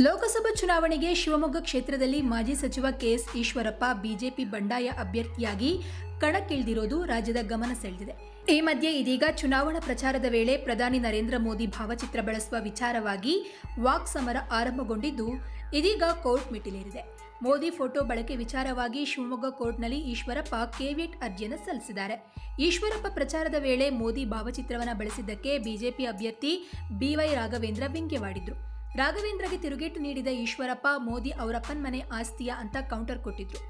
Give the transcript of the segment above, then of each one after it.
ಲೋಕಸಭಾ ಚುನಾವಣೆಗೆ ಶಿವಮೊಗ್ಗ ಕ್ಷೇತ್ರದಲ್ಲಿ ಮಾಜಿ ಸಚಿವ ಕೆಎಸ್ ಈಶ್ವರಪ್ಪ ಬಿಜೆಪಿ ಬಂಡಾಯ ಅಭ್ಯರ್ಥಿಯಾಗಿ ಕಣಕ್ಕಿಳಿದಿರೋದು ರಾಜ್ಯದ ಗಮನ ಸೆಳೆದಿದೆ. ಈ ಮಧ್ಯೆ ಇದೀಗ ಚುನಾವಣಾ ಪ್ರಚಾರದ ವೇಳೆ ಪ್ರಧಾನಿ ನರೇಂದ್ರ ಮೋದಿ ಭಾವಚಿತ್ರ ಬಳಸುವ ವಿಚಾರವಾಗಿ ವಾಕ್ ಸಮರ ಆರಂಭಗೊಂಡಿದ್ದು ಇದೀಗ ಕೋರ್ಟ್ ಮೆಟ್ಟಿಲೇರಿದೆ ಮೋದಿ ಫೋಟೋ ಬಳಕೆ ವಿಚಾರವಾಗಿ ಶಿವಮೊಗ್ಗ ಕೋರ್ಟ್ನಲ್ಲಿ ಈಶ್ವರಪ್ಪ ಕೆವಿಟ್ ಅರ್ಜಿಯನ್ನು ಸಲ್ಲಿಸಿದ್ದಾರೆ. ಈಶ್ವರಪ್ಪ ಪ್ರಚಾರದ ವೇಳೆ ಮೋದಿ ಭಾವಚಿತ್ರವನ್ನು ಬಳಸಿದ್ದಕ್ಕೆ ಬಿಜೆಪಿ ಅಭ್ಯರ್ಥಿ ಬಿವೈ ರಾಘವೇಂದ್ರ ವ್ಯಂಗ್ಯವಾಡಿದ್ರು. ರಾಘವೇಂದ್ರಗೆ ತಿರುಗೇಟು ನೀಡಿದ ಈಶ್ವರಪ್ಪ ಮೋದಿ ಅವರಪ್ಪನ ಮನೆ ಆಸ್ತಿಯ ಅಂತ ಕೌಂಟರ್ ಕೊಟ್ಟಿದ್ರು.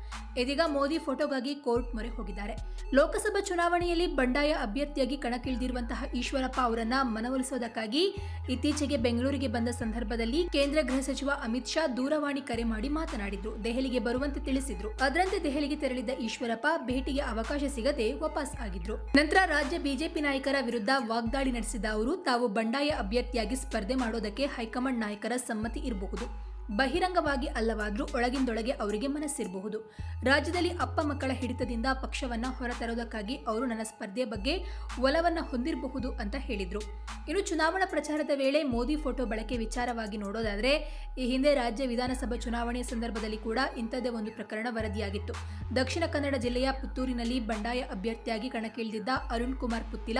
ಇದೀಗ ಮೋದಿ ಫೋಟೋಗಾಗಿ ಕೋರ್ಟ್ ಮೊರೆ ಹೋಗಿದ್ದಾರೆ. ಲೋಕಸಭಾ ಚುನಾವಣೆಯಲ್ಲಿ ಬಂಡಾಯ ಅಭ್ಯರ್ಥಿಯಾಗಿ ಕಣಕ್ಕಿಳಿದಿರುವಂತಹ ಈಶ್ವರಪ್ಪ ಅವರನ್ನ ಮನವೊಲಿಸೋದಕ್ಕಾಗಿ ಇತ್ತೀಚೆಗೆ ಬೆಂಗಳೂರಿಗೆ ಬಂದ ಸಂದರ್ಭದಲ್ಲಿ ಕೇಂದ್ರ ಗೃಹ ಸಚಿವ ಅಮಿತ್ ಶಾ ದೂರವಾಣಿ ಕರೆ ಮಾಡಿ ಮಾತನಾಡಿದ್ರು. ದೆಹಲಿಗೆ ಬರುವಂತೆ ತಿಳಿಸಿದ್ರು. ಅದರಂತೆ ದೆಹಲಿಗೆ ತೆರಳಿದ್ದ ಈಶ್ವರಪ್ಪ ಭೇಟಿಗೆ ಅವಕಾಶ ಸಿಗದೆ ವಾಪಸ್ ಆಗಿದ್ರು. ನಂತರ ರಾಜ್ಯ ಬಿಜೆಪಿ ನಾಯಕರ ವಿರುದ್ಧ ವಾಗ್ದಾಳಿ ನಡೆಸಿದ ಅವರು, ತಾವು ಬಂಡಾಯ ಅಭ್ಯರ್ಥಿಯಾಗಿ ಸ್ಪರ್ಧೆ ಮಾಡೋದಕ್ಕೆ ಹೈಕಮಾಂಡ್ ನಾಯಕರ ಸಮ್ಮತಿ ಇರಬಹುದು. ಬಹಿರಂಗವಾಗಿ ಅಲ್ಲವಾದರೂ ಒಳಗಿಂದೊಳಗೆ ಅವರಿಗೆ ಮನಸ್ಸಿರಬಹುದು. ರಾಜ್ಯದಲ್ಲಿ ಅಪ್ಪ ಮಕ್ಕಳ ಹಿಡಿತದಿಂದ ಪಕ್ಷವನ್ನ ಹೊರತರೋದಕ್ಕಾಗಿ ಅವರು ನನ್ನ ಸ್ಪರ್ಧೆಯ ಬಗ್ಗೆ ಒಲವನ್ನ ಹೊಂದಿರಬಹುದು ಅಂತ ಹೇಳಿದರು. ಇನ್ನು ಚುನಾವಣಾ ಪ್ರಚಾರದ ವೇಳೆ ಮೋದಿ ಫೋಟೋ ಬಳಕೆ ವಿಚಾರವಾಗಿ ನೋಡೋದಾದರೆ, ಈ ಹಿಂದೆ ರಾಜ್ಯ ವಿಧಾನಸಭಾ ಚುನಾವಣೆಯ ಸಂದರ್ಭದಲ್ಲಿ ಕೂಡ ಇಂಥದ್ದೇ ಒಂದು ಪ್ರಕರಣ ವರದಿಯಾಗಿತ್ತು. ದಕ್ಷಿಣ ಕನ್ನಡ ಜಿಲ್ಲೆಯ ಪುತ್ತೂರಿನಲ್ಲಿ ಬಂಡಾಯ ಅಭ್ಯರ್ಥಿಯಾಗಿ ಕಣಕ್ಕಿಳಿದಿದ್ದ ಅರುಣ್ ಕುಮಾರ್ ಪುತ್ತಿಲ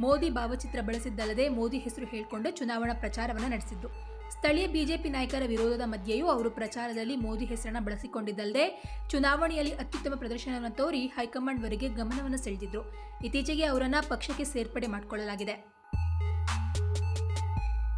ಮೋದಿ ಭಾವಚಿತ್ರ ಬಳಸಿದ್ದಲ್ಲದೆ ಮೋದಿ ಹೆಸರು ಹೇಳಿಕೊಂಡು ಚುನಾವಣಾ ಪ್ರಚಾರವನ್ನು ನಡೆಸಿದ್ದು ಸ್ಥಳೀಯ ಬಿಜೆಪಿ ನಾಯಕರ ವಿರೋಧದ ಮಧ್ಯೆಯೂ ಅವರು ಪ್ರಚಾರದಲ್ಲಿ ಮೋದಿ ಹೆಸರನ್ನು ಬಳಸಿಕೊಂಡಿದ್ದಲ್ಲದೆ ಚುನಾವಣೆಯಲ್ಲಿ ಅತ್ಯುತ್ತಮ ಪ್ರದರ್ಶನವನ್ನು ತೋರಿ ಹೈಕಮಾಂಡ್ ವರೆಗೆ ಗಮನವನ್ನು ಸೆಳೆದಿದ್ರು. ಇತ್ತೀಚೆಗೆ ಅವರನ್ನು ಪಕ್ಷಕ್ಕೆ ಸೇರ್ಪಡೆ ಮಾಡಿಕೊಳ್ಳಲಾಗಿದೆ.